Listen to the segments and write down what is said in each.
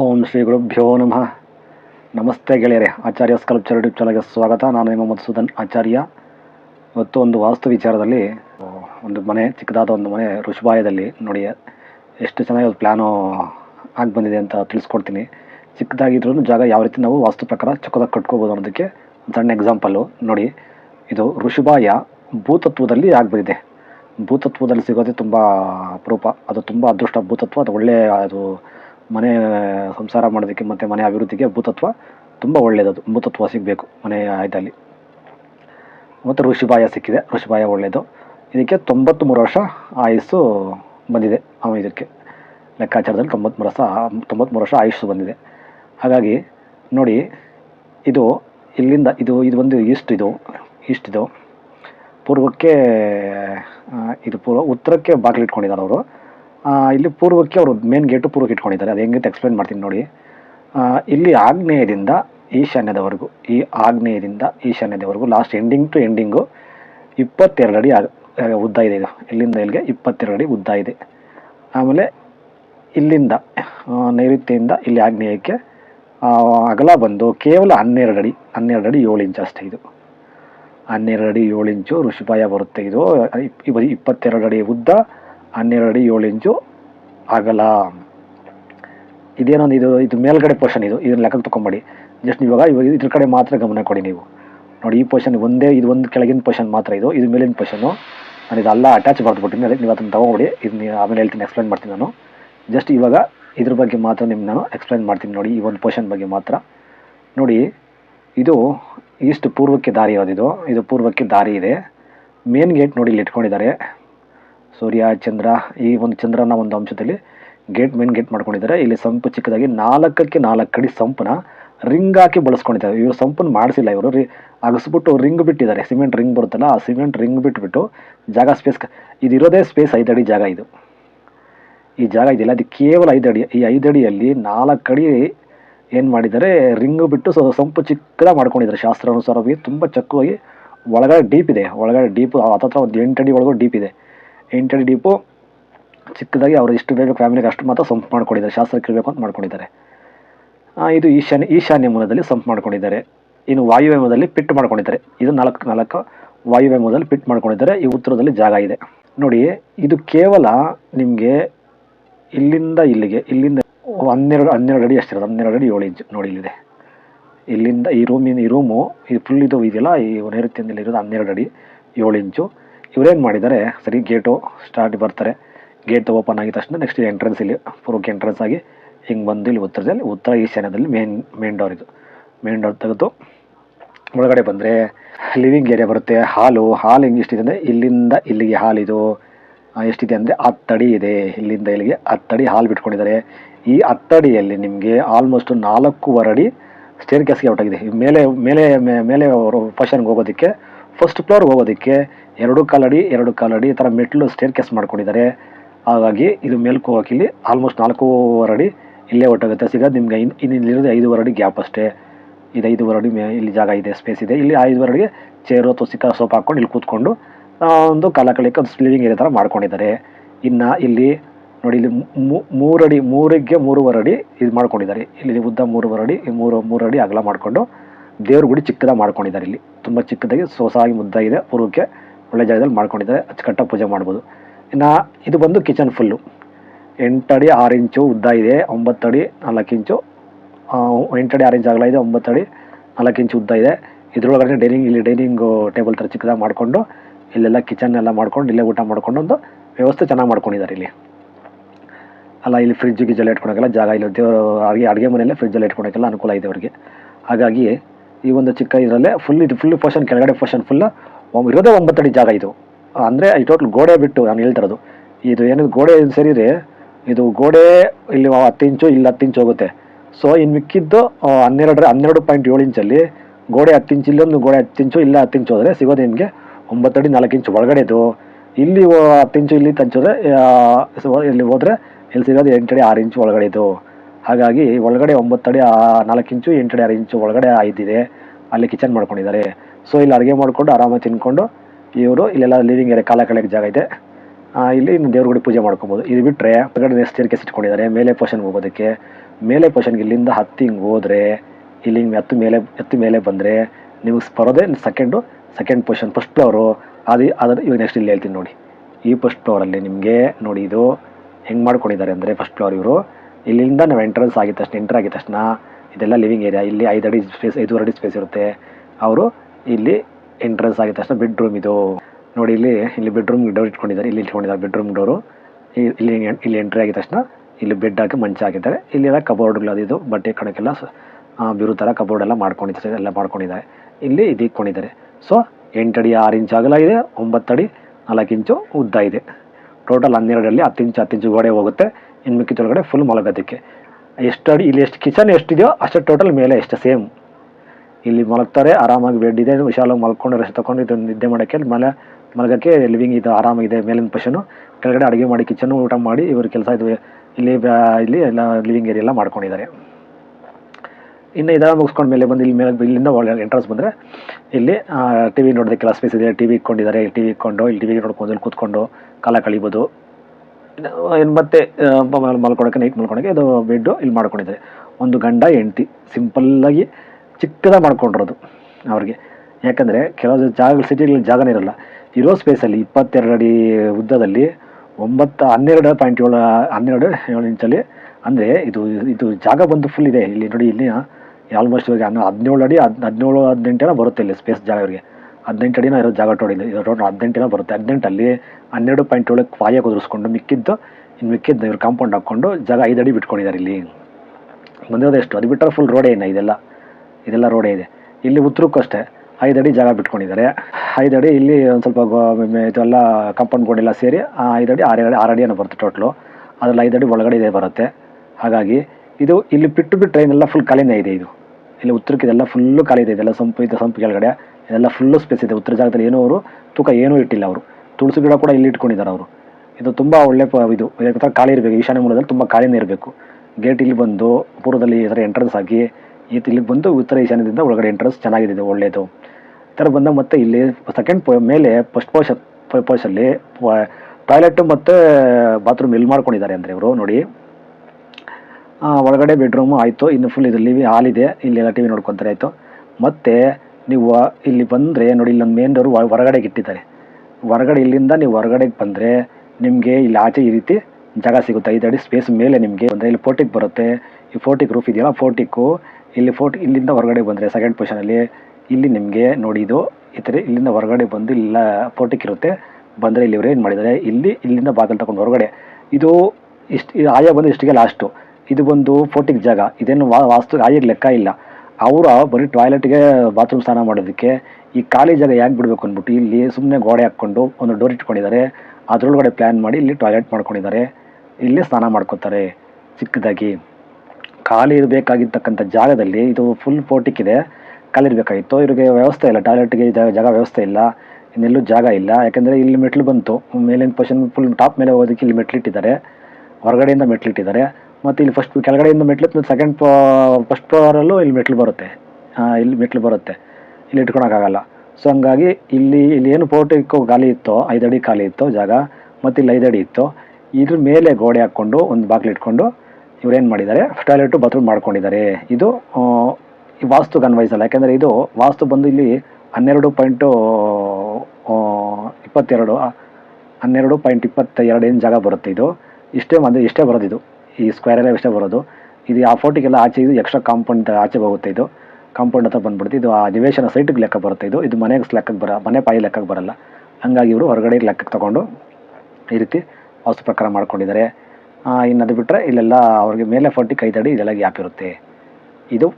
ಓಂ ಶ್ರೀ ಗುರುಭ್ಯೋ ನಮಃ. ನಮಸ್ತೆ ಗೆಳೆಯರೆ, ಆಚಾರ್ಯ ಸ್ಕಲ್ಪ್ಚರ್ ಯೂಟ್ಯೂಬ್ ಚಾನಲ್ಗೆ ಸ್ವಾಗತ. ನಾನು ನಿಮ್ಮ ಮಧುಸೂದನ್ ಆಚಾರ್ಯ. ಇವತ್ತು ಒಂದು ವಾಸ್ತು ವಿಚಾರದಲ್ಲಿ ಒಂದು ಮನೆ, ಚಿಕ್ಕದಾದ ಒಂದು ಮನೆ ಋಷಭಾಯದಲ್ಲಿ ನೋಡಿ, ಎಷ್ಟು ಚೆನ್ನಾಗಿ ಒಂದು ಪ್ಲ್ಯಾನು ಆಗಿ ಬಂದಿದೆ ಅಂತ ತಿಳಿಸ್ಕೊಡ್ತೀನಿ. ಚಿಕ್ಕದಾಗಿದ್ರೂ ಜಾಗ ಯಾವ ರೀತಿ ನಾವು ವಾಸ್ತು ಪ್ರಕಾರ ಚಿಕ್ಕದಾಗಿ ಕಟ್ಕೋಬೋದು ಅನ್ನೋದಕ್ಕೆ ಸಣ್ಣ ಎಕ್ಸಾಂಪಲ್ಲು ನೋಡಿ, ಇದು ಋಷಭಾಯ ಭೂತತ್ವದಲ್ಲಿ ಆಗಿ ಬಂದಿದೆ ಭೂತತ್ವದಲ್ಲಿ ಸಿಗೋದೇ ತುಂಬ ಅಪರೂಪ. ಅದು ತುಂಬ ಅದೃಷ್ಟ. ಭೂತತ್ವ, ಅದು ಒಳ್ಳೆಯ, ಅದು ಮನೆ ಸಂಸಾರ ಮಾಡೋದಕ್ಕೆ ಮತ್ತು ಮನೆ ಅಭಿವೃದ್ಧಿಗೆ ಭೂತತ್ವ ತುಂಬ ಒಳ್ಳೆಯದು ಭೂತತ್ವ ಸಿಗಬೇಕು ಮನೆ ಇದರಲ್ಲಿ ಮತ್ತು ಋಷಿಭಾಯ ಸಿಕ್ಕಿದೆ. ಋಷಿಭಾಯ ಒಳ್ಳೆಯದು ಇದಕ್ಕೆ ತೊಂಬತ್ತ್ಮೂರು ವರ್ಷ ಆಯುಸ್ಸು ಬಂದಿದೆ ಅವನು ಇದಕ್ಕೆ. ಲೆಕ್ಕಾಚಾರದಲ್ಲಿ ತೊಂಬತ್ತ್ಮೂರು ವರ್ಷ ತೊಂಬತ್ತ್ಮೂರು ವರ್ಷ ಆಯುಸ್ಸು ಬಂದಿದೆ. ಹಾಗಾಗಿ ನೋಡಿ, ಇದು ಇಲ್ಲಿಂದ ಇದು ಇದು ಒಂದು ಈಸ್ಟ್ ಇದು ಈಸ್ಟ್ ಇದು. ಪೂರ್ವಕ್ಕೆ ಇದು ಪೂರ್ವ ಉತ್ತರಕ್ಕೆ ಬಾಗಿಲಿಟ್ಕೊಂಡಿದ್ದಾರೆ ಅವರು. ಇಲ್ಲಿ ಪೂರ್ವಕ್ಕೆ ಅವರು ಮೇನ್ ಗೇಟು ಪೂರ್ವಕ್ಕೆ ಇಟ್ಕೊಂಡಿದ್ದಾರೆ. ಅದು ಹೆಂಗೆ ಎಕ್ಸ್ಪ್ಲೇನ್ ಮಾಡ್ತೀನಿ ನೋಡಿ. ಇಲ್ಲಿ ಆಗ್ನೇಯದಿಂದ ಈಶಾನ್ಯದವರೆಗೂ, ಈ ಆಗ್ನೇಯದಿಂದ ಈಶಾನ್ಯದವರೆಗೂ ಲಾಸ್ಟ್ ಎಂಡಿಂಗ್ ಟು ಎಂಡಿಂಗು ಇಪ್ಪತ್ತೆರಡು ಅಡಿ ಉದ್ದ ಇದೆ ಇದು ಇಲ್ಲಿಂದ ಇಲ್ಲಿಗೆ ಇಪ್ಪತ್ತೆರಡು ಅಡಿ ಉದ್ದ ಇದೆ. ಆಮೇಲೆ ಇಲ್ಲಿಂದ ನೈಋತ್ಯದಿಂದ ಇಲ್ಲಿ ಆಗ್ನೇಯಕ್ಕೆ ಅಗಲ ಬಂದು ಕೇವಲ ಹನ್ನೆರಡು ಅಡಿ ಹನ್ನೆರಡು ಅಡಿ ಏಳು ಇಂಚು ಅಷ್ಟೇ ಇದು. ಹನ್ನೆರಡು ಅಡಿ ಏಳು ಇಂಚು ಋಷಿಪಾಯ ಬರುತ್ತೆ ಇದು. ಇಪ್ಪತ್ತೆರಡು ಅಡಿ ಉದ್ದ ಹನ್ನೆರಡು ಅಡಿ ಏಳು ಇಂಚು ಅಗಲ ಇದೇನೊಂದು ಇದು ಇದು ಮೇಲ್ಗಡೆ ಪೋರ್ಷನ್ ಇದು, ಇದನ್ನ ಲೆಕ್ಕಕ್ಕೆ ತೊಗೊಂಬಡಿ ಜಸ್ಟ್ ಇವಾಗ ಇವಾಗ ಇದ್ರ ಕಡೆ ಮಾತ್ರ ಗಮನ ಕೊಡಿ ನೀವು. ನೋಡಿ, ಈ ಪೋರ್ಷನ್ ಒಂದೇ, ಇದು ಒಂದು ಕೆಳಗಿನ ಪೋರ್ಷನ್ ಮಾತ್ರ ಇದು ಇದು ಮೇಲಿನ ಪೋರ್ಷನು ನಾನು ಇದೆಲ್ಲ ಅಟ್ಯಾಚ್ ಮಾಡಿಬಿಟ್ಟಿನಿ ಅದಕ್ಕೆ ನೀವು ಅದನ್ನು ತೊಗೊಬಿಡಿ ಇದು ನೀವು ಆಮೇಲೆ ಹೇಳ್ತೀನಿ ಎಕ್ಸ್ಪ್ಲೈನ್ ಮಾಡ್ತೀನಿ ನಾನು. ಜಸ್ಟ್ ಇವಾಗ ಇದ್ರ ಬಗ್ಗೆ ಮಾತ್ರ ನಿಮ್ಗೆ ನಾನು ಎಕ್ಸ್ಪ್ಲೈನ್ ಮಾಡ್ತೀನಿ ನೋಡಿ, ಈ ಒಂದು ಪೋರ್ಷನ್ ಬಗ್ಗೆ ಮಾತ್ರ. ನೋಡಿ, ಇದು ಈಸ್ಟ್ ಪೂರ್ವಕ್ಕೆ ದಾರಿ ಇರೋದಿದು ಇದು? ಪೂರ್ವಕ್ಕೆ ದಾರಿ ಇದೆ. ಮೇನ್ ಗೇಟ್ ನೋಡಿ ಇಲ್ಲಿ ಇಟ್ಕೊಂಡಿದ್ದಾರೆ. ಸೂರ್ಯ, ಚಂದ್ರ, ಈ ಒಂದು ಚಂದ್ರನ ಒಂದು ಅಂಶದಲ್ಲಿ ಗೇಟ್ ಮೇನ್ ಗೇಟ್ ಮಾಡ್ಕೊಂಡಿದ್ದಾರೆ. ಇಲ್ಲಿ ಸಂಪು ಚಿಕ್ಕದಾಗಿ ನಾಲ್ಕಕ್ಕೆ ನಾಲ್ಕು ಅಡಿ ಸಂಪನ್ನ ರಿಂಗ್ ಹಾಕಿ ಬಳಸ್ಕೊಂಡಿದ್ದಾರೆ. ಇವರು ಸಂಪನ್ನು ಮಾಡಿಸಿಲ್ಲ ಇವರು. ರಿ ಅಗಸ್ಬಿಟ್ಟು ರಿಂಗ್ ಬಿಟ್ಟಿದ್ದಾರೆ. ಸಿಮೆಂಟ್ ರಿಂಗ್ ಬರುತ್ತಲ್ಲ, ಆ ಸಿಮೆಂಟ್ ರಿಂಗ್ ಬಿಟ್ಬಿಟ್ಟು ಜಾಗ ಸ್ಪೇಸ್ ಇದಿರೋದೇ ಸ್ಪೇಸ್ ಐದು ಅಡಿ ಜಾಗ ಇದು. ಈ ಜಾಗ ಇದೆಯಲ್ಲ ಅದು ಕೇವಲ ಐದು ಅಡಿ, ಈ ಐದು ಅಡಿಯಲ್ಲಿ ನಾಲ್ಕು ಅಡಿ ಏನು ಮಾಡಿದ್ದಾರೆ ರಿಂಗ್ ಬಿಟ್ಟು ಸೊ, ಸಂಪು ಚಿಕ್ಕದಾಗಿ ಮಾಡ್ಕೊಂಡಿದ್ದಾರೆ. ಶಾಸ್ತ್ರಾನುಸಾರವಾಗಿ ತುಂಬ ಚಕ್ಕವಾಗಿ ಒಳಗಡೆ ಡೀಪ್ ಇದೆ. ಒಳಗಡೆ ಡೀಪ್ ಹತ್ತತ್ರ ಒಂದು ಎಂಟು ಅಡಿ ಒಳಗೂ ಡೀಪ್ ಇದೆ. ಎಂಟು ಡಿಪೋ ಚಿಕ್ಕದಾಗಿ ಅವರು ಇಷ್ಟು ಬೇಗ ಫ್ಯಾಮಿಲಿಗೆ ಅಷ್ಟು ಮಾತ್ರ ಸಂಪ್ ಮಾಡ್ಕೊಂಡಿದ್ದಾರೆ. ಶಾಸ್ತ್ರಕ್ಕೆ ಇರಬೇಕು ಅಂತ ಮಾಡ್ಕೊಂಡಿದ್ದಾರೆ. ಇದು ಈಶಾನ್ಯ ಈಶಾನ್ಯ ಮೂಲದಲ್ಲಿ ಸಂಪ್ ಮಾಡ್ಕೊಂಡಿದ್ದಾರೆ. ಇನ್ನು ವಾಯುವ್ಯಮದಲ್ಲಿ ಪಿಟ್ ಮಾಡ್ಕೊಂಡಿದ್ದಾರೆ. ಇದು ನಾಲ್ಕು ನಾಲ್ಕು ವಾಯುವ್ಯಮದಲ್ಲಿ ಪಿಟ್ ಮಾಡ್ಕೊಂಡಿದ್ದಾರೆ. ಈ ಉತ್ತರದಲ್ಲಿ ಜಾಗ ಇದೆ. ನೋಡಿ, ಇದು ಕೇವಲ ನಿಮಗೆ ಇಲ್ಲಿಂದ ಇಲ್ಲಿಗೆ, ಇಲ್ಲಿಂದ ಹನ್ನೆರಡು ಹನ್ನೆರಡು ಅಡಿ ಅಷ್ಟಿರೋದು. ಹನ್ನೆರಡು ಅಡಿ ಏಳು ಇಂಚು ನೋಡಿ ಇಲ್ಲಿದೆ. ಇಲ್ಲಿಂದ ಈ ರೂಮಿನ ಈ ರೂಮು ಈ ಫುಲ್ ಇದು ಇದೆಯಲ್ಲ, ಈ ನೈಋತ್ಯದಲ್ಲಿ ಇರೋದು ಹನ್ನೆರಡು ಅಡಿ ಏಳು ಇಂಚು ಇವರೇನು ಮಾಡಿದ್ದಾರೆ, ಸರಿ ಗೇಟು ಸ್ಟಾರ್ಟ್ ಬರ್ತಾರೆ. ಗೇಟ್ ಓಪನ್ ಆಗಿದ ತಕ್ಷಣ ನೆಕ್ಸ್ಟ್ ಎಂಟ್ರೆನ್ಸ್ ಇಲ್ಲಿ, ಪೂರ್ವಕ್ಕೆ ಎಂಟ್ರೆನ್ಸ್ ಆಗಿ ಹಿಂಗೆ ಬಂದು ಇಲ್ಲಿ ಉತ್ತರದಲ್ಲಿ ಉತ್ತರ ಈಶಾನ್ಯದಲ್ಲಿ ಮೇನ್ ಮೇನ್ ಡೋರ್ ಇದು. ಮೇನ್ ಡೋರ್ ತೆಗೆದು ಒಳಗಡೆ ಬಂದರೆ ಲಿವಿಂಗ್ ಏರಿಯಾ ಬರುತ್ತೆ ಹಾಲು ಹಾಲು ಹಿಂಗೆ ಎಷ್ಟಿದೆ ಅಂದರೆ ಇಲ್ಲಿಂದ ಇಲ್ಲಿಗೆ ಹಾಲಿದು ಎಷ್ಟಿದೆ ಅಂದರೆ ಹತ್ತಡಿ ಇದೆ. ಇಲ್ಲಿಂದ ಇಲ್ಲಿಗೆ ಹತ್ತಡಿ ಹಾಲು ಬಿಟ್ಕೊಂಡಿದ್ದಾರೆ. ಈ ಹತ್ತಡಿಯಲ್ಲಿ ನಿಮಗೆ ಆಲ್ಮೋಸ್ಟ್ ನಾಲ್ಕೂವರೆ ಅಡಿ ಸ್ಟೇರ್ ಕೇಸ್ಗೆ ಹೊರಟಾಗಿದೆ ಮೇಲೆ ಮೇಲೆ ಮೇಲೆ ಮೇಲೆ ಫಶನ್ಗೆ ಹೋಗೋದಕ್ಕೆ ಫಸ್ಟ್ ಫ್ಲೋರ್ಗೆ ಹೋಗೋದಕ್ಕೆ ಎರಡು ಕಾಲಡಿ ಎರಡು ಕಾಲಡಿ, ಈ ಥರ ಮೆಟ್ಲು ಸ್ಟೇರ್ ಕೇಸ್ ಮಾಡ್ಕೊಂಡಿದ್ದಾರೆ. ಹಾಗಾಗಿ ಇದು ಮೇಲ್ಕು ಇಲ್ಲಿ ಆಲ್ಮೋಸ್ಟ್ ನಾಲ್ಕೂವರೆ ಅಡಿ ಇಲ್ಲೇ ಹೊಟ್ಟೋಗುತ್ತೆ ಸಿಗೋದು ನಿಮ್ಗೆ ಇನ್ನು ಇಲ್ಲಿರೋದು ಐದೂವರೆ ಅಡಿ ಗ್ಯಾಪ್ ಅಷ್ಟೇ. ಇದು ಐದುವರೆ ಅಡಿ ಮೇ, ಇಲ್ಲಿ ಜಾಗ ಇದೆ ಸ್ಪೇಸ್ ಇದೆ. ಇಲ್ಲಿ ಐದುವರೆ ಅಡಿಗೆ ಚೇರು ಅಥವಾ ಸಿಕ್ಕ ಸೋಪ್ ಹಾಕ್ಕೊಂಡು ಇಲ್ಲಿ ಕೂತ್ಕೊಂಡು ಒಂದು ಕಾಲ ಕಳಿಕೆ ಒಂದು ಸ್ಲೀವಿಂಗ್ ಏರಿಯಾ ಥರ ಮಾಡ್ಕೊಂಡಿದ್ದಾರೆ. ಇನ್ನು ಇಲ್ಲಿ ನೋಡಿ, ಇಲ್ಲಿ ಮೂರಡಿ, ಮೂರಿಗೆ ಮೂರುವರೆ ಅಡಿ ಇದು ಮಾಡ್ಕೊಂಡಿದ್ದಾರೆ. ಇಲ್ಲಿ ಉದ್ದ ಮೂರುವರೆ ಅಡಿ ಮೂರು ಮೂರು ಅಡಿ ಅಗಲ ಮಾಡಿಕೊಂಡು ದೇವ್ರ ಗುಡಿ ಚಿಕ್ಕದಾಗಿ ಮಾಡ್ಕೊಂಡಿದ್ದಾರೆ ಇಲ್ಲಿ. ತುಂಬ ಚಿಕ್ಕದಾಗಿ, ಸೊಸಾಗಿ ಮುದ್ದಾಗಿದೆ, ಪೂರ್ವಕ್ಕೆ. ಒಳ್ಳೆ ಜಾಗದಲ್ಲಿ ಮಾಡ್ಕೊಂಡಿದ್ದಾರೆ. ಅಚ್ಚುಕಟ್ಟಾಗಿ ಪೂಜೆ ಮಾಡ್ಬೋದು. ಇನ್ನು ಇದು ಬಂದು ಕಿಚನ್ ಫುಲ್ಲು ಎಂಟಡಿ ಆರು ಇಂಚು ಉದ್ದ ಇದೆ. ಒಂಬತ್ತಡಿ ನಾಲ್ಕು ಇಂಚು ಎಂಟಡಿ ಆರು ಇಂಚು ಅಗಲ ಇದೆ. ಒಂಬತ್ತಡಿ ನಾಲ್ಕು ಇಂಚು ಉದ್ದ ಇದೆ. ಇದರೊಳಗಡೆ ಡೈನಿಂಗ್ ಇಲ್ಲಿ ಡೈನಿಂಗು ಟೇಬಲ್ ಥರ ಚಿಕ್ಕದಾಗಿ ಮಾಡಿಕೊಂಡು, ಇಲ್ಲೆಲ್ಲ ಕಿಚನ್ ಎಲ್ಲ ಮಾಡ್ಕೊಂಡು, ಇಲ್ಲೇ ಊಟ ಮಾಡ್ಕೊಂಡು ಒಂದು ವ್ಯವಸ್ಥೆ ಚೆನ್ನಾಗಿ ಮಾಡ್ಕೊಂಡಿದ್ದಾರೆ ಇಲ್ಲಿ. ಅಲ್ಲ, ಇಲ್ಲಿ ಫ್ರಿಜ್ ಗಿಜ್ಜೆಲ್ಲ ಇಟ್ಕೊಳಕ್ಕೆಲ್ಲ ಜಾಗ ಇಲ್ಲ. ಅಡುಗೆ ಅಡುಗೆ ಮನೆಯಲ್ಲೇ ಫ್ರಿಜ್ಜಲ್ಲಿ ಇಟ್ಕೊಳಕ್ಕೆಲ್ಲ ಅನುಕೂಲ ಇದೆ ಅವರಿಗೆ. ಹಾಗಾಗಿ ಈ ಒಂದು ಚಿಕ್ಕ ಇದರಲ್ಲೇ ಫುಲ್ ಇದು ಫುಲ್ ಪೋರ್ಷನ್ ಕೆಳಗಡೆ ಪೋರ್ಷನ್ ಫುಲ್ ಇರೋದೇ ಒಂಬತ್ತಡಿ ಜಾಗ ಇದು. ಅಂದರೆ ಈ ಟೋಟಲ್ ಗೋಡೆ ಬಿಟ್ಟು ನಾನು ಹೇಳ್ತಿರೋದು. ಇದು ಏನಿದು ಗೋಡೆ ಸೇರಿದ್ರೆ ಇದು ಗೋಡೆ ಇಲ್ಲಿ ಹತ್ತು ಇಂಚು ಇಲ್ಲಿ ಹತ್ತು ಇಂಚು ಹೋಗುತ್ತೆ. ಸೊ ಇನ್ನು ಮಿಕ್ಕಿದ್ದು ಆ, ಹನ್ನೆರಡು ಪಾಯಿಂಟ್ ಏಳು ಇಂಚಲ್ಲಿ ಗೋಡೆ ಹತ್ತು ಇಂಚು ಇಲ್ಲೊಂದು ಗೋಡೆ ಹತ್ತು ಇಂಚು ಇಲ್ಲ ಹತ್ತು ಇಂಚು ಹೋದರೆ ಸಿಗೋದು ನಿಮಗೆ ಒಂಬತ್ತಡಿ ನಾಲ್ಕು ಇಂಚು ಒಳಗಡೆದು ಇಲ್ಲಿ ಹತ್ತು ಇಂಚು ಇಲ್ಲಿ ತಂಚೋದ್ರೆ ಇಲ್ಲಿ ಹೋದರೆ ಇಲ್ಲಿ ಸಿಗೋದು ಎಂಟಡಿ ಆರು ಇಂಚು ಒಳಗಡೆದು ಹಾಗಾಗಿ ಒಳಗಡೆ ಒಂಬತ್ತಡಿ ನಾಲ್ಕು ಇಂಚು ಎಂಟಡಿ ಆರು ಇಂಚು ಒಳಗಡೆ ಐದಿದೆ ಅಲ್ಲಿ ಕಿಚನ್ ಮಾಡ್ಕೊಂಡಿದ್ದಾರೆ. ಸೊ ಇಲ್ಲಿ ಅಡುಗೆ ಮಾಡಿಕೊಂಡು, ಆರಾಮಾಗಿ ತಿನ್ಕೊಂಡು, ಇವರು ಇಲ್ಲೆಲ್ಲ ಲಿವಿಂಗ್ ಏರಿಯಾ ಕಾಲ ಕಳೆಯೋಕ್ಕೆ ಜಾಗ ಇದೆ ಇಲ್ಲಿ ದೇವ್ರ ಗುಡಿ ಪೂಜೆ ಮಾಡ್ಕೊಬೋದು. ಇದು ಬಿಟ್ಟರೆ ಹೊರಗಡೆ ಸ್ಟೇರ್ಕೇಸ್ ಇಟ್ಕೊಂಡಿದ್ದಾರೆ. ಮೇಲೆ ಪೋಷನ್ಗೆ ಹೋಗೋದಕ್ಕೆ. ಮೇಲೆ ಪೋಷನ್ಗೆ ಇಲ್ಲಿಂದ ಹತ್ತಿ ಹಿಂಗೆ ಹೋದರೆ, ಇಲ್ಲಿ ಹಿಂಗೆ ಹತ್ತು ಮೇಲೆ ಹತ್ತು ಮೇಲೆ ಬಂದರೆ, ನೀವು ಬರೋದೇ second second position first floor ಅದು ಅದರ ಇವಾಗ ನೆಕ್ಸ್ಟ್ ಇಲ್ಲಿ ಹೇಳ್ತೀನಿ ನೋಡಿ. ಈ ಫಸ್ಟ್ ಫ್ಲೋರಲ್ಲಿ ನಿಮಗೆ ನೋಡಿ ಇದು ಹೆಂಗೆ ಮಾಡ್ಕೊಂಡಿದ್ದಾರೆ ಅಂದರೆ ಫಸ್ಟ್ ಫ್ಲೋರ್ ಇವರು. ಇಲ್ಲಿಂದ ನಾವು ಎಂಟ್ರೆನ್ಸ್ ಆಗಿದ ತಕ್ಷಣ ಎಂಟ್ರ್ ಆಗಿದ ತಕ್ಷಣ, ಇದೆಲ್ಲ ಲಿವಿಂಗ್ ಏರಿಯಾ ಇಲ್ಲಿ ಐದು ಅಡಿ ಸ್ಪೇಸ್ ಐದೂವರೆ ಅಡಿ ಸ್ಪೇಸ್ ಇರುತ್ತೆ. ಅವರು ಇಲ್ಲಿ ಎಂಟ್ರೆನ್ಸ್ ಆಗಿದ ತಕ್ಷಣ ಬೆಡ್ರೂಮ್ ಇದು. ನೋಡಿ ಇಲ್ಲಿ ಇಲ್ಲಿ ಬೆಡ್ರೂಮ್ ಡೋರ್ ಇಟ್ಕೊಂಡಿದ್ದಾರೆ. ಇಲ್ಲಿ ಇಟ್ಕೊಂಡಿದ್ದಾರೆ ಬೆಡ್ರೂಮ್ ಡೋರು ಇಲ್ಲಿ ಇಲ್ಲಿ ಎಂಟ್ರಿ ಆಗಿದ ತಕ್ಷಣ ಇಲ್ಲಿ ಬೆಡ್ ಹಾಕಿ ಮಂಚ ಹಾಕಿದ್ದಾರೆ. ಇಲ್ಲೆಲ್ಲ ಕಬೋರ್ಡ್ಗಳು ಅದು ಇದು, ಬಟ್ಟೆ ಕಣಕ್ಕೆಲ್ಲ ಬಿರು ಥರ ಕಬೋರ್ಡ್ ಎಲ್ಲ ಮಾಡ್ಕೊಂಡಿದ್ದಾರೆ ಎಲ್ಲ ಮಾಡ್ಕೊಂಡಿದ್ದಾರೆ. ಇಲ್ಲಿ ಇದು ಇಟ್ಕೊಂಡಿದ್ದಾರೆ. ಸೊ ಎಂಟಡಿ ಆರು ಇಂಚ್ ಅಗಲ ಇದೆ, ಒಂಬತ್ತು ಅಡಿ, ನಾಲ್ಕು ಇಂಚು ಉದ್ದ ಇದೆ. ಟೋಟಲ್ ಹನ್ನೆರಡರಲ್ಲಿ ಹತ್ತು ಇಂಚು ಹತ್ತು ಇಂಚು ಗೋಡೆ ಹೋಗುತ್ತೆ. ಇನ್ನು ಮಿಕ್ಕಿದೊಳಗಡೆ ಫುಲ್ ಮಲಗೋದಕ್ಕೆ. ಎಷ್ಟು ಅಡಿ, ಇಲ್ಲಿ ಎಷ್ಟು ಕಿಚನ್ ಎಷ್ಟಿದೆಯೋ ಅಷ್ಟು ಟೋಟಲ್ ಮೇಲೆ ಎಷ್ಟು ಸೇಮ್ ಇಲ್ಲಿ ಮಲಗ್ತಾರೆ, ಆರಾಮಾಗಿ ಬೆಡ್ ಇದೆ, ವಿಶಾಲವಾಗಿ ಮಲ್ಕೊಂಡು ರೆಸ್ಟ್ ತಗೊಂಡು ಇದನ್ನು ನಿದ್ದೆ ಮಾಡೋಕ್ಕೆ. ಮಲ, ಮಲಗಕ್ಕೆ ಲಿವಿಂಗ್ ಇದು ಆರಾಮಾಗಿದೆ, ಮೇಲಿನ ಪಶನು ಕೆಳಗಡೆ ಅಡುಗೆ ಮಾಡಿ ಕಿಚನ್ನು ಊಟ ಮಾಡಿ, ಇವರು ಕೆಲಸ ಇದು, ಇಲ್ಲಿ ಇಲ್ಲಿ ಎಲ್ಲ ಲಿವಿಂಗ್ ಏರಿಯಾ ಎಲ್ಲ ಮಾಡ್ಕೊಂಡಿದ್ದಾರೆ. ಇನ್ನು ಇದೆಲ್ಲ ಮುಗಿಸ್ಕೊಂಡು ಮೇಲೆ ಬಂದು ಇಲ್ಲಿ ಮೇಲೆ, ಇಲ್ಲಿಂದ ಒಳಗೆ ಎಂಟ್ರೆನ್ಸ್ ಬಂದರೆ, ಇಲ್ಲಿ ಟಿ ವಿ ನೋಡೋದಕ್ಕೆಲ್ಲ ಸ್ಪೇಸ್ ಇದೆ. ಟಿ ವಿ ಇಟ್ಕೊಂಡಿದ್ದಾರೆ ಟಿ ವಿ ಇಟ್ಕೊಂಡು, ಇಲ್ಲಿ ಟಿ ವಿ ನೋಡ್ಕೊಂಡು ಇಲ್ಲಿ ಕೂತ್ಕೊಂಡು, ಕಾಲ ಕಳಿಬೋದು. ಇನ್ನು ಮತ್ತೆ ಮಲ್ಕೊಳಕ್ಕೆ ನೈಟ್ ಮಲ್ಕೊಳಕ್ಕೆ, ಇದು ಬೆಡ್ಡು ಇಲ್ಲಿ ಮಾಡ್ಕೊಂಡಿದ್ದಾರೆ. ಒಂದು ಗಂಡ, ಹೆಂಡ್ತಿ. ಸಿಂಪಲ್ಲಾಗಿ ಚಿಕ್ಕದಾಗಿ ಮಾಡ್ಕೊಂಡಿರೋದು ಅವ್ರಿಗೆ. ಯಾಕಂದರೆ ಕೆಲವು ಜಾಗ ಸಿಟಿಗಳಲ್ಲಿ ಜಾಗನೇ ಇರಲ್ಲ. ಇರೋ ಸ್ಪೇಸಲ್ಲಿ ಇಪ್ಪತ್ತೆರಡು ಅಡಿ ಉದ್ದದಲ್ಲಿ ಒಂಬತ್ತು, ಹನ್ನೆರಡು ಪಾಯಿಂಟ್ ಏಳು, ಹನ್ನೆರಡು ಏಳು ಇಂಚಲ್ಲಿ ಅಂದರೆ ಇದು ಇದು ಜಾಗ ಬಂದು ಫುಲ್ ಇದೆ. ಇಲ್ಲಿ ನೋಡಿ, ಇಲ್ಲಿ ಆಲ್ಮೋಸ್ಟ್ ಇವಾಗ ಹನ್ನ, ಹದಿನೇಳು ಅಡಿ, ಹದ್, ಹದಿನೇಳು ಹದಿನೆಂಟೇನೋ ಬರುತ್ತೆ ಇಲ್ಲಿ ಸ್ಪೇಸ್ ಜಾಗ ಇವರಿಗೆ. ಹದಿನೆಂಟು ಅಡಿನ ಇರೋ ಜಾಗ ಟೋಡಿಲ್ಲ ಇದು ಟೋಟಲ್ ಹದಿನೆಂಟೇನೋ ಬರುತ್ತೆ. ಹದಿನೆಂಟಲ್ಲಿ ಹನ್ನೆರಡು ಪಾಯಿಂಟ್ ಏಳಕ್ಕೆ ಫಾಯ ಕುದುರಿಸ್ಕೊಂಡು ಮಿಕ್ಕಿದ್ದು ಇನ್ನು ಮಿಕ್ಕಿದ್ದು ಇವ್ರು ಕಾಂಪೌಂಡ್ ಹಾಕ್ಕೊಂಡು ಜಾಗ ಐದು ಅಡಿ ಬಿಟ್ಕೊಂಡಿದ್ದಾರೆ ಇಲ್ಲಿ. ಬಂದಿರೋದು ಎಷ್ಟು? ಅದು ಬಿಟ್ಟರೆ ಫುಲ್ ರೋಡೇ ಇನ್ನು ಇದೆಲ್ಲ. ಇದೆಲ್ಲ ರೋಡೇ ಇದೆ. ಇಲ್ಲಿ ಉತ್ತರಕ್ಕೂ ಅಷ್ಟೇ. ಐದು ಅಡಿ ಜಾಗ ಬಿಟ್ಕೊಂಡಿದ್ದಾರೆ. ಐದು ಅಡಿ ಇಲ್ಲಿ ಒಂದು ಸ್ವಲ್ಪ ಗೋ- ಇದೆಲ್ಲ ಕಾಂಪೌಂಡ್ ಬೋರ್ಡ್ ಎಲ್ಲ ಸೇರಿ, ಆ ಐದು ಅಡಿ, ಆರು ಅಡಿ ಆರು ಅಡಿ ಬರುತ್ತೆ ಟೋಟ್ಲು ಅದರಲ್ಲಿ ಐದು ಅಡಿ ಒಳಗಡೆ ಇದೆ ಬರುತ್ತೆ. ಹಾಗಾಗಿ ಇದು ಇಲ್ಲಿ ಬಿಟ್ಟು ಬಿಟ್ಟು ಟ್ರೈನೆಲ್ಲ ಫುಲ್ ಖಾಲಿನೇ ಇದೆ ಇದು. ಇಲ್ಲಿ ಉತ್ತರಕ್ಕೆ ಇದೆಲ್ಲ ಫುಲ್ಲು ಖಾಲಿ ಇದೆ. ಇದೆಲ್ಲ ಸಂಪು, ಇದೆ ಸಂಪು ಕೆಳಗಡೆ. ಇದೆಲ್ಲ ಫುಲ್ಲು ಸ್ಪೇಸ್ ಇದೆ. ಉತ್ತರ ಜಾಗದಲ್ಲಿ ಏನೂ ಅವರು ತೂಕ ಏನೂ ಇಟ್ಟಿಲ್ಲ ಅವರು. ತುಳಸಿ ಗಿಡ ಕೂಡ ಇಲ್ಲಿ ಇಟ್ಕೊಂಡಿದ್ದಾರೆ ಅವರು. ಇದು ತುಂಬ ಒಳ್ಳೆ ಪ ಇದು ಖಾಲಿ ಇರಬೇಕು. ಈಶಾನ್ಯ ಮೂಲದಲ್ಲಿ ತುಂಬ ಖಾಲಿನೇ ಇರಬೇಕು. ಗೇಟ್ ಇಲ್ಲಿ ಬಂದು ಪೂರ್ವದಲ್ಲಿ ಈ ಥರ ಎಂಟ್ರೆನ್ಸ್ ಆಗಿ ಈತ ಇಲ್ಲಿಗೆ ಬಂದು ಉತ್ತರ ಈಶಾನ್ಯದಿಂದ ಒಳಗಡೆ ಎಂಟ್ರೆನ್ಸ್ ಚೆನ್ನಾಗಿದೆ ಇದು ಒಳ್ಳೆಯದು ಥರ ಬಂದ ಮತ್ತೆ ಇಲ್ಲಿ ಸೆಕೆಂಡ್ ಪೋ ಮೇಲೆ ಫಸ್ಟ್ ಪೋಷ ಪೋಷಲ್ಲಿ ಟಾಯ್ಲೆಟ್ ಮತ್ತು ಬಾತ್ರೂಮ್ ಇಲ್ಲಿ ಮಾಡ್ಕೊಂಡಿದ್ದಾರೆ ಅಂದರೆ ಇವರು, ನೋಡಿ. ಒಳಗಡೆ ಬೆಡ್ರೂಮು ಆಯಿತು, ಇನ್ನು ಫುಲ್ ಇದು ಲಿವಿ ಹಾಲ್ ಇದೆ ಇಲ್ಲೆಲ್ಲ ಟಿ ವಿ ನೋಡ್ಕೊತಾರೆ, ಆಯಿತು. ಮತ್ತು ನೀವು ಇಲ್ಲಿ ಬಂದರೆ, ನೋಡಿ ಇಲ್ಲೊಂದು ಮೇನ್ ಡೋರು ಹೊರಗಡೆಗೆ ಇಟ್ಟಿದ್ದಾರೆ. ಹೊರಗಡೆ ಇಲ್ಲಿಂದ ನೀವು ಹೊರಗಡೆಗೆ ಬಂದರೆ ನಿಮಗೆ ಇಲ್ಲಿ ಆಚೆ ಈ ರೀತಿ ಜಾಗ ಸಿಗುತ್ತೆ. ಐದು ಅಡಿ ಸ್ಪೇಸ್ ಮೇಲೆ ನಿಮಗೆ ಅಂದರೆ ಇಲ್ಲಿ ಫೋರ್ಟಿಕ್ ಬರುತ್ತೆ. ಈ ಫೋರ್ಟಿಕ್ ರೂಫ್ ಇದೆಯಲ್ಲ ಫೋರ್ಟಿಕ್ಕು ಇಲ್ಲಿ ಫೋರ್ಟ್ ಇಲ್ಲಿಂದ ಹೊರಗಡೆ ಬಂದರೆ ಸೆಕೆಂಡ್ ಪೊಸಿಷನಲ್ಲಿ ಇಲ್ಲಿ ನಿಮಗೆ ನೋಡಿ ಇದು. ಈ ಥರ ಇಲ್ಲಿಂದ ಹೊರಗಡೆ ಬಂದು ಇಲ್ಲ ಫೋರ್ಟಿಕ್ಕಿರುತ್ತೆ ಬಂದರೆ ಇಲ್ಲಿ ಇವ್ರು ಏನು ಮಾಡಿದ್ದಾರೆ? ಇಲ್ಲಿ, ಇಲ್ಲಿಂದ ಬಾಗಿಲು ತಗೊಂಡು ಹೊರಗಡೆ. ಇದು ಇಷ್ಟು ಆಯಾ ಬಂದು ಇಷ್ಟಿಗೆ ಲಾಸ್ಟು ಇದು ಬಂದು ಫೋರ್ಟಿಕ್ ಜಾಗ. ಇದೇನು ವಾ, ವಾಸ್ತು ಆಯಾಗ ಲೆಕ್ಕ ಇಲ್ಲ. ಅವರು ಬರೀ ಟಾಯ್ಲೆಟ್ಗೆ ಬಾತ್ರೂಮ್ ಸ್ನಾನ ಮಾಡೋದಕ್ಕೆ ಈ ಖಾಲಿ ಜಾಗ ಯಾಕೆ ಬಿಡಬೇಕು ಅಂದ್ಬಿಟ್ಟು ಇಲ್ಲಿ ಸುಮ್ಮನೆ ಗೋಡೆ ಹಾಕ್ಕೊಂಡು ಒಂದು ಡೋರ್ ಇಟ್ಕೊಂಡಿದ್ದಾರೆ. ಅದರೊಳಗಡೆ ಪ್ಲ್ಯಾನ್ ಮಾಡಿ ಇಲ್ಲಿ ಟಾಯ್ಲೆಟ್ ಮಾಡ್ಕೊಂಡಿದ್ದಾರೆ. ಇಲ್ಲಿ ಸ್ನಾನ ಮಾಡ್ಕೋತಾರೆ ಚಿಕ್ಕದಾಗಿ. ಖಾಲಿ ಇರಬೇಕಾಗಿರ್ತಕ್ಕಂಥ ಜಾಗದಲ್ಲಿ ಇದು ಫುಲ್ ಪೋರ್ಟಿಕ್ ಇದೆ. ಖಾಲಿ ಇರಬೇಕಾಗಿತ್ತು ಇವರಿಗೆ ವ್ಯವಸ್ಥೆ ಇಲ್ಲ. ಟಾಯ್ಲೆಟ್ಗೆ ಜಾಗ ಜಾಗ ವ್ಯವಸ್ಥೆ ಇಲ್ಲ. ಇನ್ನೆಲ್ಲೂ ಜಾಗ ಇಲ್ಲ. ಯಾಕೆಂದರೆ ಇಲ್ಲಿ ಮೆಟ್ಲು ಬಂತು. ಮೇಲಿನ ಪೋಷನ್ ಫುಲ್ ಟಾಪ್ ಮೇಲೆ ಹೋಗೋದಕ್ಕೆ ಇಲ್ಲಿ ಮೆಟ್ಲಿಟ್ಟಿದ್ದಾರೆ ಹೊರಗಡೆಯಿಂದ ಮೆಟ್ಲಿಟ್ಟಿದ್ದಾರೆ ಮತ್ತು ಇಲ್ಲಿ ಫಸ್ಟ್ ಕೆಳಗಡೆಯಿಂದ ಮೆಟ್ಲು ಸೆಕೆಂಡ್ ಫಸ್ಟ್ ಫ್ಲೋರಲ್ಲೂ ಇಲ್ಲಿ ಮೆಟ್ಲು ಬರುತ್ತೆ. ಇಲ್ಲಿ ಮೆಟ್ಲು ಬರುತ್ತೆ. ಇಲ್ಲಿ ಇಟ್ಕೊಳಕ್ಕಾಗಲ್ಲ. ಸೊ ಹಂಗಾಗಿ ಇಲ್ಲಿ ಇಲ್ಲಿ ಏನು ಪೋರ್ಟಿಕ್ಕು ಖಾಲಿ ಇತ್ತೋ ಐದು ಅಡಿ ಖಾಲಿ ಇತ್ತು ಜಾಗ, ಮತ್ತು ಇಲ್ಲಿ ಐದು ಅಡಿ ಇತ್ತು. ಇದ್ರ ಮೇಲೆ ಗೋಡೆ ಹಾಕ್ಕೊಂಡು ಒಂದು ಬಾಗಿಲು ಇಟ್ಕೊಂಡು ಇವ್ರು ಏನು ಮಾಡಿದ್ದಾರೆ? ಟಾಯ್ಲೆಟು ಬಾತ್ರೂಮ್ ಮಾಡ್ಕೊಂಡಿದ್ದಾರೆ. ಇದು ವಾಸ್ತು ಅನ್ವಯಿಸಲ್ಲ ಯಾಕೆಂದರೆ ಇದು ವಾಸ್ತು ಬಂದು ಇಲ್ಲಿ ಹನ್ನೆರಡು ಪಾಯಿಂಟು ಇಪ್ಪತ್ತೆರಡು ಹನ್ನೆರಡು ಪಾಯಿಂಟ್ ಇಪ್ಪತ್ತ ಎರಡು ಏನು ಜಾಗ ಬರುತ್ತೆ ಇದು? ಇಷ್ಟೇ ಅಂದರೆ ಇಷ್ಟೇ ಬರೋದು ಇದು. ಈ ಎಲ್ಲ ಇಷ್ಟೇ ಬರೋದು. ಇದು ಆ ಫೋಟಿಗೆಲ್ಲ ಆಚೆ, ಇದು ಎಕ್ಸ್ಟ್ರಾ ಕಾಂಪೌಂಡ್ ಆಚೆ ಹೋಗುತ್ತೆ ಇದು. ಕಾಂಪೌಂಡ್ ಹತ್ರ ಬಂದ್ಬಿಡುತ್ತೆ. ಇದು ಆ ನಿವೇಶನ ಸೈಟ್ಗೆ ಲೆಕ್ಕ ಬರುತ್ತೆ ಇದು. ಇದು ಮನೆಗೆ ಲೆಕ್ಕಕ್ಕೆ ಬರ, ಮನೆ ಪಾಯಿ ಲೆಕ್ಕಕ್ಕೆ ಬರಲ್ಲ. ಹಂಗಾಗಿ ಇವರು ಹೊರಗಡೆ ಲೆಕ್ಕಕ್ಕೆ ತಗೊಂಡು ಈ ರೀತಿ ವಾಸ್ತು ಪ್ರಕಾರ ಮಾಡ್ಕೊಂಡಿದ್ದಾರೆ. ಇನ್ನು ಅದು ಬಿಟ್ಟರೆ ಇಲ್ಲೆಲ್ಲ ಅವ್ರಿಗೆ ಮೇಲೆ ಫೋರ್ಟಿ ಕೈದಡಿ ಇದೆಲ್ಲ ಗ್ಯಾಪ್ ಇರುತ್ತೆ. ಇದು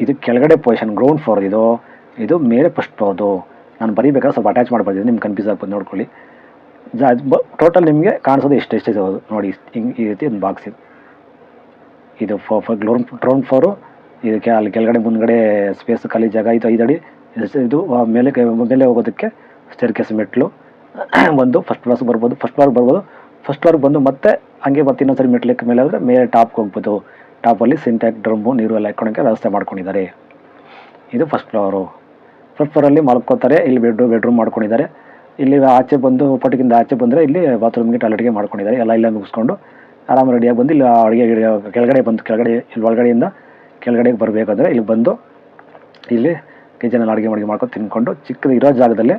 ಇದು ಕೆಳಗಡೆ ಪೊಸಿಷನ್ ಗ್ರೌಂಡ್ ಫ್ಲೋರ್ ಇದು. ಇದು ಮೇಲೆ ಫಸ್ಟ್ ಫ್ಲೋರ್ದು ನಾನು ಬರೀಬೇಕಾದ್ರೆ ಸ್ವಲ್ಪ ಅಟ್ಯಾಚ್ ಮಾಡಿ ಬರ್ತಿದ್ದೀನಿ ನಿಮ್ಗೆ ಕನ್ಫ್ಯೂಸ್ ಆಗ್ಬೋದು ನೋಡ್ಕೊಳ್ಳಿ. ಜಾ ಟೋಟಲ್ ನಿಮಗೆ ಕಾಣಿಸೋದು ಎಷ್ಟು ಎಷ್ಟು ಇರೋದು ನೋಡಿ, ಹಿಂಗೆ ಈ ರೀತಿ ಒಂದು ಬಾಕ್ಸ್ ಇದು. ಇದು ಫೋ ಫೋ ಗ್ರೌಂಡ್ ಗ್ರೌಂಡ್ ಫ್ಲೋರು ಇದಕ್ಕೆ ಅಲ್ಲಿ ಕೆಳಗಡೆ ಮುಂದ್ಗಡೆ ಸ್ಪೇಸ್ ಖಾಲಿ ಜಾಗ, ಇದು ಐದು ಅಡಿ ಇದು- ಇದು ಮೇಲೆ ಕೆ- ಮೇಲೆ ಹೋಗೋದಕ್ಕೆ ಸ್ಟೇರ್ ಕೇಸ್ ಮೆಟ್ಲು. ಒಂದು ಫಸ್ಟ್ ಫ್ಲೋರ್ಸ್ ಬರ್ಬೋದು ಫಸ್ಟ್ ಫ್ಲೋರ್ಗೆ ಬರ್ಬೋದು. ಫಸ್ಟ್ ಫ್ಲೋರ್ಗೆ ಬಂದು ಮತ್ತೆ ಹಂಗೆ ಮತ್ತೆ ಇನ್ನೊಂದ್ಸರಿ ಮೆಟ್ಲಿಕ್ಕೆ ಮೇಲೆ ಹೋದ್ರೆ ಮೇಲೆ ಟಾಪ್ಗೆ ಹೋಗ್ಬೋದು. ಟಾಪಲ್ಲಿ ಸಿಂಟ್ಯಾಕ್ ಡ್ರಮ್ಮು ನೀರು ಎಲ್ಲ ಇಟ್ಕೊಳಕ್ಕೆ ವ್ಯವಸ್ಥೆ ಮಾಡ್ಕೊಂಡಿದ್ದಾರೆ. ಇದು ಫಸ್ಟ್ ಫ್ಲೋರು ಫಸ್ಟ್ ಫ್ಲೋರಲ್ಲಿ ಮಲ್ಕೋತಾರೆ, ಇಲ್ಲಿ ಬೆಡ್ ಬೆಡ್ರೂಮ್ ಮಾಡ್ಕೊಂಡಿದ್ದಾರೆ. ಇಲ್ಲಿ ಆಚೆ ಬಂದು, ಪಟ್ಟಿಗಿಂದ ಆಚೆ ಬಂದರೆ ಇಲ್ಲಿ ಬಾತ್ರೂಮ್ಗೆ ಟಾಯ್ಲೆಟ್ಗೆ ಮಾಡ್ಕೊಂಡಿದ್ದಾರೆ. ಎಲ್ಲ ಇಲ್ಲ ಮುಗಿಸ್ಕೊಂಡು ಆರಾಮ ರೆಡಿಯಾಗಿ ಬಂದು ಇಲ್ಲಿ ಅಡುಗೆ ಕೆಳಗಡೆ ಬಂದು, ಕೆಳಗಡೆ, ಇಲ್ಲಿ ಒಳಗಡೆಯಿಂದ ಕೆಳಗಡೆಗೆ ಬರಬೇಕಾದ್ರೆ ಇಲ್ಲಿ ಬಂದು ಇಲ್ಲಿ ಕಿಚನಲ್ಲಿ ಅಡುಗೆ ಮಾಡಿ ಮಾಡ್ಕೊಂಡು ತಿನ್ಕೊಂಡು ಚಿಕ್ಕದು ಇರೋ ಜಾಗದಲ್ಲೇ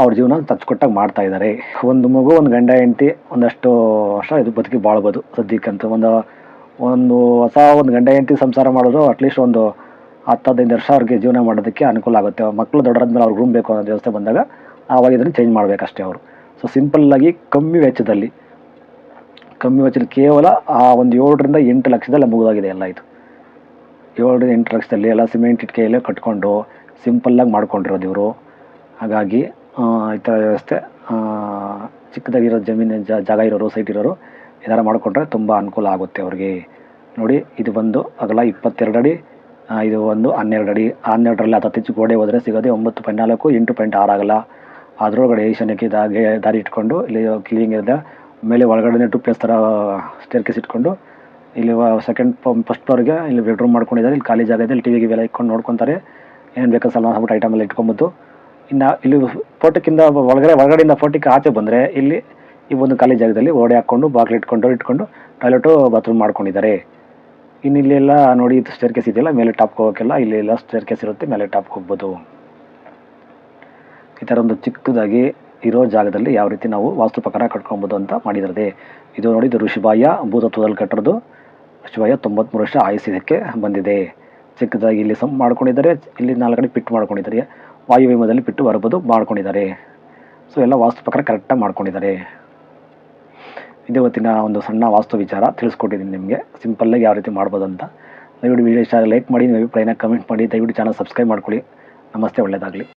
ಅವ್ರ ಜೀವನ ತಚ್ಕೊಟ್ಟಾಗಿ ಮಾಡ್ತಾ ಇದ್ದಾರೆ ಒಂದು ಮಗು, ಒಂದು ಗಂಡ, ಹೆಂಡತಿ, ಒಂದಷ್ಟು ವರ್ಷ ಇದು ಬದುಕಿ ಬಾಳ್ಬೋದು ಸದ್ಯಕ್ಕಂತ. ಒಂದು ಒಂದು ಹೊಸ ಒಂದು ಗಂಡ, ಹೆಂಡತಿ ಸಂಸಾರ ಮಾಡೋದು ಅಟ್ಲೀಸ್ಟ್ ಒಂದು ಹತ್ತು, ಹದಿನೈದು ವರ್ಷ ಅವ್ರಿಗೆ ಜೀವನ ಮಾಡೋದಕ್ಕೆ ಅನುಕೂಲ ಆಗುತ್ತೆ. ಮಕ್ಕಳು ದೊಡ್ಡರಾದ್ಮೇಲೆ ಅವ್ರಿಗೆ ರೂಮ್ ಬೇಕು ಅನ್ನೋ ವ್ಯವಸ್ಥೆ ಬಂದಾಗ ಆವಾಗ ಇದನ್ನು ಚೇಂಜ್ ಮಾಡಬೇಕಷ್ಟೇ ಅವರು. ಸೊ ಸಿಂಪಲ್ಲಾಗಿ ಕಮ್ಮಿ ವೆಚ್ಚದಲ್ಲಿ ಕಮ್ಮಿ ವೆಚ್ಚದಲ್ಲಿ ಕೇವಲ ಆ ಒಂದು ಏಳರಿಂದ ಎಂಟು ಲಕ್ಷದಲ್ಲಿ ಮುಗಿದಾಗಿದೆ ಎಲ್ಲ ಇದು. ಏಳರಿಂದ ಎಂಟು ಲಕ್ಷದಲ್ಲಿ ಎಲ್ಲ ಸಿಮೆಂಟ್ ಇಟ್ಕೆಯಲ್ಲೇ ಕಟ್ಕೊಂಡು ಸಿಂಪಲ್ಲಾಗಿ ಮಾಡ್ಕೊಂಡಿರೋದು ಇವರು. ಹಾಗಾಗಿ ಈ ಥರ ವ್ಯವಸ್ಥೆ ಚಿಕ್ಕದಾಗಿರೋ ಜಮೀನು ಜಾಗ ಇರೋರು ಸೈಟ್ ಇರೋರು ಏನಾರು ಮಾಡಿಕೊಂಡ್ರೆ ತುಂಬ ಅನುಕೂಲ ಆಗುತ್ತೆ ಅವ್ರಿಗೆ. ನೋಡಿ, ಇದು ಬಂದು ಅಗಲ ಇಪ್ಪತ್ತೆರಡು ಅಡಿ ಇದು ಒಂದು ಹನ್ನೆರಡು ಅಡಿ. ಹನ್ನೆರಡರಲ್ಲಿ ಹತ್ತು ಇಂಚು ಗೋಡೆ ಹೋದರೆ ಸಿಗೋದೆ ಒಂಬತ್ತು ಪಾಯಿಂಟ್ ನಾಲ್ಕು, ಎಂಟು ಪಾಯಿಂಟ್ ಆರು ಆಗಲ್ಲ ಅದರೊಳಗಡೆ ಈಶಾನ್ಯಕ್ಕೆ ದಾಗೆ ದಾರಿ ಇಟ್ಕೊಂಡು, ಇಲ್ಲಿ ಕ್ಲೀನಿಂಗ್ ಇರೋದ ಮೇಲೆ ಒಳಗಡೆ ಟು ಪ್ಲೇಸ್ ಥರ ಸ್ಟೇರ್ ಕೇಸ್ ಇಟ್ಕೊಂಡು, ಇಲ್ಲಿ ಸೆಕೆಂಡ್ ಫಸ್ಟ್ ಫ್ಲೋರ್ಗೆ ಇಲ್ಲಿ ಬೆಡ್ರೂಮ್ ಮಾಡ್ಕೊಂಡಿದ್ದಾರೆ. ಇಲ್ಲಿ ಖಾಲಿ ಜಾಗ ಇದೆ ಇಲ್ಲಿ ಟಿ ವಿ ಎಲ್ಲ ಇಟ್ಕೊಂಡು ನೋಡ್ಕೊತಾರೆ. ಏನು ಬೇಕಾದ ಸಲ ಹಾಕ್ಬಿಟ್ಟು ಐಟಮ್ ಎಲ್ಲ ಇನ್ನು ಇಲ್ಲಿ ಫೋಟೋಕ್ಕಿಂತ ಒಳಗಡೆ, ಒಳಗಡೆಯಿಂದ ಫೋಟೋಕ್ಕೆ ಆಚೆ ಬಂದರೆ ಇಲ್ಲಿ ಈ ಒಂದು ಖಾಲಿ ಜಾಗದಲ್ಲಿ ಓಡೆ ಹಾಕ್ಕೊಂಡು, ಬಾಗಿಲು ಇಟ್ಕೊಂಡು ಇಟ್ಕೊಂಡು ಟಾಯ್ಲೆಟು ಬಾತ್ರೂಮ್ ಮಾಡ್ಕೊಂಡಿದ್ದಾರೆ. ಇನ್ನು ಇಲ್ಲೆಲ್ಲ ನೋಡಿ ಸ್ಟೇರ್ ಕೇಸ್ ಇದೆಯಲ್ಲ, ಮೇಲೆ ಟಾಪ್ಗೆ ಹೋಗೋಕ್ಕೆಲ್ಲ ಇಲ್ಲಿ ಎಲ್ಲ ಸ್ಟೇರ್ ಕೇಸ್ ಇರುತ್ತೆ, ಮೇಲೆ ಟಾಪ್ಗೆ ಹೋಗ್ಬೋದು. ಈ ಥರ ಒಂದು ಚಿಕ್ಕದಾಗಿ ಇರೋ ಜಾಗದಲ್ಲಿ ಯಾವ ರೀತಿ ನಾವು ವಾಸ್ತು ಪ್ರಕಾರ ಕಟ್ಕೊಬೋದು ಅಂತ ಮಾಡಿದ್ರದೆ ಇದು ನೋಡಿ, ಇದು ಋಷಿಬಾಯ ಭೂತತ್ವದಲ್ಲಿ ಕಟ್ಟಿರೋದು. ಋಷಿಬಾಯ ತೊಂಬತ್ತ್ಮೂರು ವರ್ಷ ಆಯುಸ್ ಇದಕ್ಕೆ ಬಂದಿದೆ. ಚಿಕ್ಕದಾಗಿ ಇಲ್ಲಿ ಸಮ್ ಮಾಡ್ಕೊಂಡಿದ್ದಾರೆ, ಇಲ್ಲಿ ನಾಲ್ಕಡೆ ಕಡೆ ಪಿಟ್ ಮಾಡ್ಕೊಂಡಿದ್ದಾರೆ. ವಾಯುವ್ಯಮದಲ್ಲಿ ಬಿಟ್ಟು ಬರ್ಬೋದು ಮಾಡ್ಕೊಂಡಿದ್ದಾರೆ. ಸೊ ಎಲ್ಲ ವಾಸ್ತು ಪ್ರಕಾರ ಕರೆಕ್ಟಾಗಿ ಮಾಡ್ಕೊಂಡಿದ್ದಾರೆ. ಇದು ಇವತ್ತಿನ ಒಂದು ಸಣ್ಣ ವಾಸ್ತು ವಿಚಾರ ತಿಳಿಸ್ಕೊಟ್ಟಿದ್ದೀನಿ ನಿಮಗೆ. ಸಿಂಪಲ್ಲಾಗಿ ಯಾವ ರೀತಿ ಮಾಡ್ಬೋದು ಅಂತ. ದಯವಿಟ್ಟು ವಿಡಿಯೋ ಇಷ್ಟ ಲೈಕ್ ಮಾಡಿ, ನಿಮ್ಮ ಅಭಿಪ್ರಾಯನ ಕಮೆಂಟ್ ಮಾಡಿ. ದಯವಿಟ್ಟು ಚಾನಲ್ ಸಬ್ಸ್ಕ್ರೈಬ್ ಮಾಡ್ಕೊಳ್ಳಿ. ನಮಸ್ತೆ ಒಳ್ಳೆಯದಾಗಲಿ